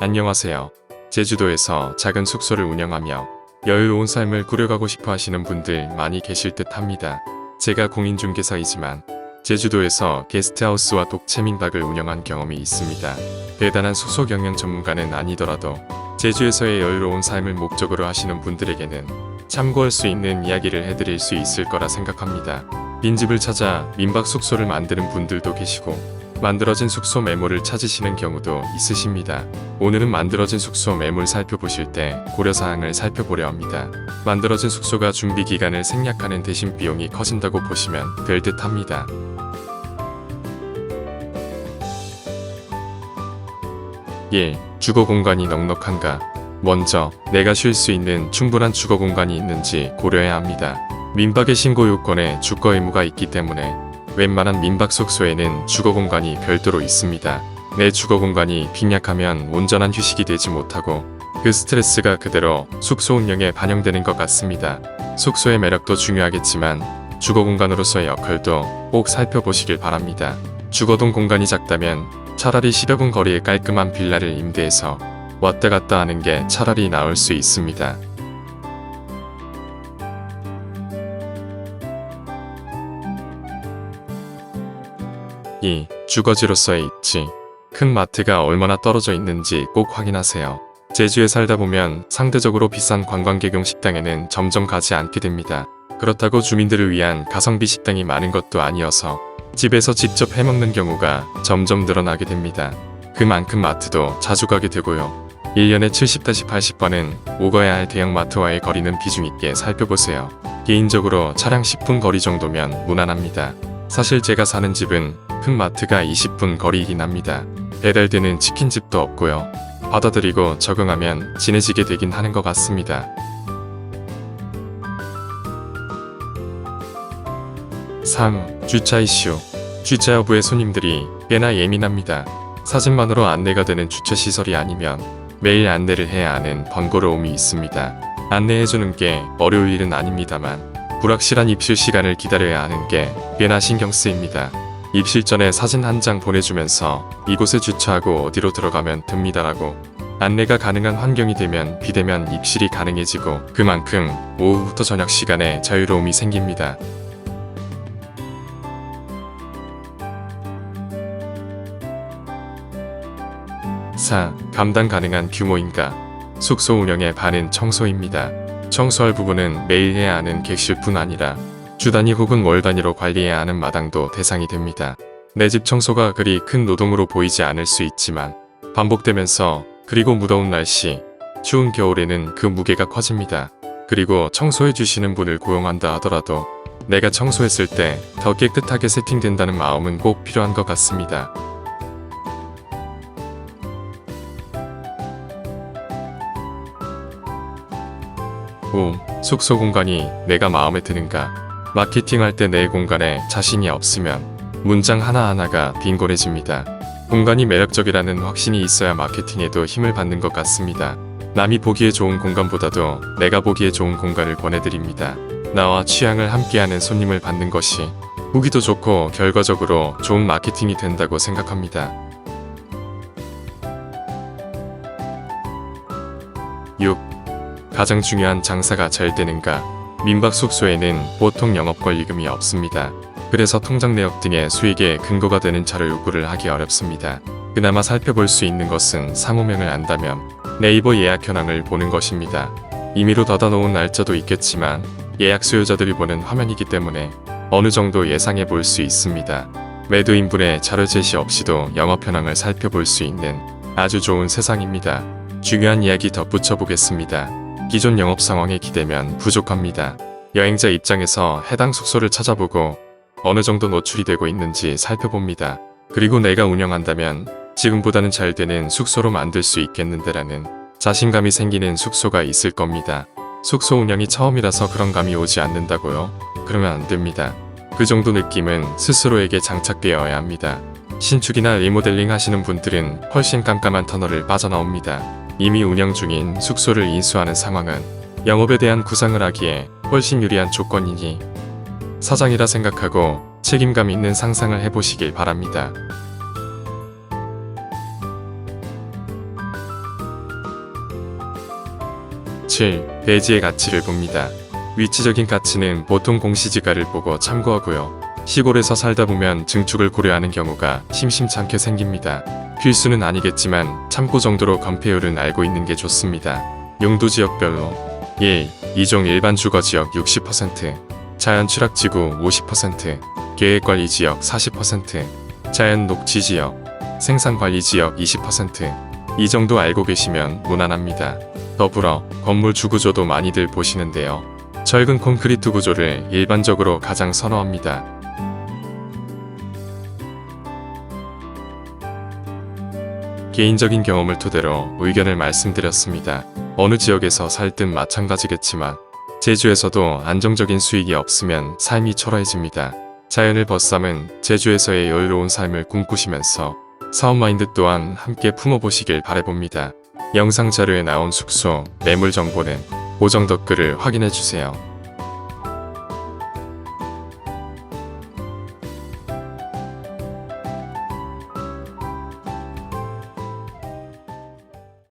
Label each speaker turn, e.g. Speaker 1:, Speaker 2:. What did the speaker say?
Speaker 1: 안녕하세요. 제주도에서 작은 숙소를 운영하며 여유로운 삶을 꾸려가고 싶어 하시는 분들 많이 계실 듯 합니다. 제가 공인중개사이지만 제주도에서 게스트하우스와 독채 민박을 운영한 경험이 있습니다. 대단한 숙소 경영 전문가는 아니더라도 제주에서의 여유로운 삶을 목적으로 하시는 분들에게는 참고할 수 있는 이야기를 해드릴 수 있을 거라 생각합니다. 빈집을 찾아 민박 숙소를 만드는 분들도 계시고 만들어진 숙소 매물을 찾으시는 경우도 있으십니다. 오늘은 만들어진 숙소 매물 살펴보실 때 고려사항을 살펴보려 합니다. 만들어진 숙소가 준비 기간을 생략하는 대신 비용이 커진다고 보시면 될 듯 합니다. 1. 주거 공간이 넉넉한가? 먼저 내가 쉴 수 있는 충분한 주거 공간이 있는지 고려해야 합니다. 민박의 신고 요건에 주거 의무가 있기 때문에 웬만한 민박 숙소에는 주거 공간이 별도로 있습니다. 내 주거 공간이 빈약하면 온전한 휴식이 되지 못하고 그 스트레스가 그대로 숙소 운영에 반영되는 것 같습니다. 숙소의 매력도 중요하겠지만 주거 공간으로서의 역할도 꼭 살펴보시길 바랍니다. 주거동 공간이 작다면 차라리 10여 분 거리의 깔끔한 빌라를 임대해서 왔다 갔다 하는 게 차라리 나을 수 있습니다. 이 주거지로서의 입지, 큰 마트가 얼마나 떨어져 있는지 꼭 확인하세요. 제주에 살다 보면 상대적으로 비싼 관광객용 식당에는 점점 가지 않게 됩니다. 그렇다고 주민들을 위한 가성비 식당이 많은 것도 아니어서 집에서 직접 해먹는 경우가 점점 늘어나게 됩니다. 그만큼 마트도 자주 가게 되고요. 1년에 70-80번은 오가야 할 대형마트와의 거리는 비중 있게 살펴보세요. 개인적으로 차량 10분 거리 정도면 무난합니다. 사실 제가 사는 집은 큰 마트가 20분 거리이긴 합니다. 배달되는 치킨집도 없고요. 받아들이고 적응하면 친해지게 되긴 하는 것 같습니다. 3. 주차 이슈. 주차 여부에 손님들이 꽤나 예민합니다. 사진만으로 안내가 되는 주차 시설이 아니면 매일 안내를 해야 하는 번거로움이 있습니다. 안내해주는 게 어려울 일은 아닙니다만 불확실한 입실 시간을 기다려야 하는 게 꽤나 신경 쓰입니다. 입실 전에 사진 한 장 보내주면서 이곳에 주차하고 어디로 들어가면 됩니다라고 안내가 가능한 환경이 되면 비대면 입실이 가능해지고 그만큼 오후부터 저녁 시간에 자유로움이 생깁니다. 4. 감당 가능한 규모인가? 숙소 운영의 반은 청소입니다. 청소할 부분은 매일 해야 하는 객실뿐 아니라 주 단위 혹은 월 단위로 관리해야 하는 마당도 대상이 됩니다. 내 집 청소가 그리 큰 노동으로 보이지 않을 수 있지만 반복되면서 그리고 무더운 날씨, 추운 겨울에는 그 무게가 커집니다. 그리고 청소해 주시는 분을 고용한다 하더라도 내가 청소했을 때 더 깨끗하게 세팅된다는 마음은 꼭 필요한 것 같습니다. 5. 숙소 공간이 내가 마음에 드는가? 마케팅할 때 내 공간에 자신이 없으면 문장 하나하나가 빈곤해집니다. 공간이 매력적이라는 확신이 있어야 마케팅에도 힘을 받는 것 같습니다. 남이 보기에 좋은 공간보다도 내가 보기에 좋은 공간을 권해드립니다. 나와 취향을 함께하는 손님을 받는 것이 보기도 좋고 결과적으로 좋은 마케팅이 된다고 생각합니다. 6. 가장 중요한 장사가 잘 되는가? 민박 숙소에는 보통 영업 권리금이 없습니다. 그래서 통장 내역 등의 수익의 근거가 되는 자료 요구를 하기 어렵습니다. 그나마 살펴볼 수 있는 것은 상호명을 안다면 네이버 예약 현황을 보는 것입니다. 임의로 닫아놓은 날짜도 있겠지만 예약 수요자들이 보는 화면이기 때문에 어느 정도 예상해 볼 수 있습니다. 매도 인분의 자료 제시 없이도 영업 현황을 살펴볼 수 있는 아주 좋은 세상입니다. 중요한 이야기 덧붙여 보겠습니다. 기존 영업 상황에 기대면 부족합니다. 여행자 입장에서 해당 숙소를 찾아보고 어느 정도 노출이 되고 있는지 살펴봅니다. 그리고 내가 운영한다면 지금보다는 잘 되는 숙소로 만들 수 있겠는데라는 자신감이 생기는 숙소가 있을 겁니다. 숙소 운영이 처음이라서 그런 감이 오지 않는다고요? 그러면 안 됩니다. 그 정도 느낌은 스스로에게 장착되어야 합니다. 신축이나 리모델링 하시는 분들은 훨씬 깜깜한 터널을 빠져나옵니다. 이미 운영 중인 숙소를 인수하는 상황은 영업에 대한 구상을 하기에 훨씬 유리한 조건이니 사장이라 생각하고 책임감 있는 상상을 해보시길 바랍니다. 7. 대지의 가치를 봅니다. 위치적인 가치는 보통 공시지가를 보고 참고하고요. 시골에서 살다 보면 증축을 고려하는 경우가 심심찮게 생깁니다. 필수는 아니겠지만 참고 정도로 건폐율은 알고 있는 게 좋습니다. 용도 지역별로 1. 이종 일반 주거 지역 60%, 자연 추락지구 50%, 계획관리 지역 40%, 자연 녹지 지역, 생산관리 지역 20%. 이 정도 알고 계시면 무난합니다. 더불어 건물 주구조도 많이들 보시는데요. 철근 콘크리트 구조를 일반적으로 가장 선호합니다. 개인적인 경험을 토대로 의견을 말씀드렸습니다. 어느 지역에서 살든 마찬가지겠지만 제주에서도 안정적인 수익이 없으면 삶이 초라해집니다. 자연을 벗삼은 제주에서의 여유로운 삶을 꿈꾸시면서 사업 마인드 또한 함께 품어보시길 바래봅니다. 영상 자료에 나온 숙소, 매물 정보는 고정 댓글을 확인해주세요.